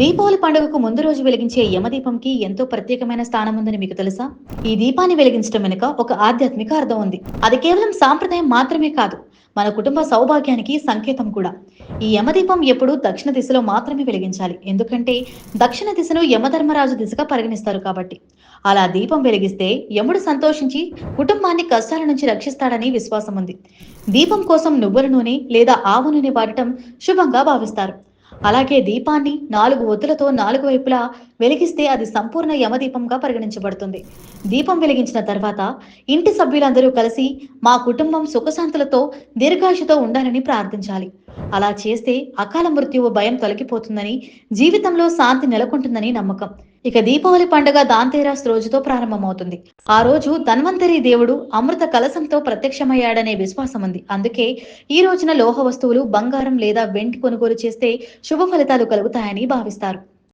దీపావళి పండుగకు ముందు రోజు వెలిగించే యమదీపంకి ఎంతో ప్రత్యేకమైన స్థానం ఉందని మీకు తెలుసా? ఈ దీపాన్ని వెలిగించడం వెనుక ఒక ఆధ్యాత్మిక అర్థం ఉంది. అది కేవలం సాంప్రదాయం మాత్రమే కాదు మన కుటుంబ సౌభాగ్యానికి సంకేతం కూడా. ఈ యమదీపం ఎప్పుడు దక్షిణ దిశలో మాత్రమే వెలిగించాలి. ఎందుకంటే దక్షిణ దిశను యమధర్మరాజు దిశగా పరిగణిస్తారు కాబట్టి. అలా దీపం వెలిగిస్తే యముడు సంతోషించి కుటుంబాన్ని కష్టాల నుంచి రక్షిస్తాడని విశ్వాసం ఉంది దీపం కోసం నువ్వుల నూనె లేదా ఆవు నూనె వాడటం శుభంగా భావిస్తారు. అలాగే దీపాన్ని నాలుగు ఒత్తులతో నాలుగు వైపులా వెలిగిస్తే అది సంపూర్ణ యమదీపంగా పరిగణించబడుతుంది. దీపం వెలిగించిన తర్వాత ఇంటి సభ్యులందరూ కలిసి మా కుటుంబం సుఖశాంతులతో దీర్ఘాయుషుతో ఉండాలని ప్రార్థించాలి. అలా చేస్తే అకాల మృత్యువు భయం తొలగిపోతుందని జీవితంలో శాంతి నెలకొంటుందని నమ్మకం. ఇక దీపావళి పండుగ దాంతేరాస్ రోజుతో ప్రారంభమవుతుంది. ఆ రోజు ధన్వంతరి దేవుడు అమృత కలశంతో ప్రత్యక్షమయ్యాడనే విశ్వాసం ఉంది. అందుకే ఈ రోజున లోహ వస్తువులు బంగారం లేదా వెండి కొనుగోలు చేస్తే శుభ ఫలితాలు కలుగుతాయని భావిస్తారు.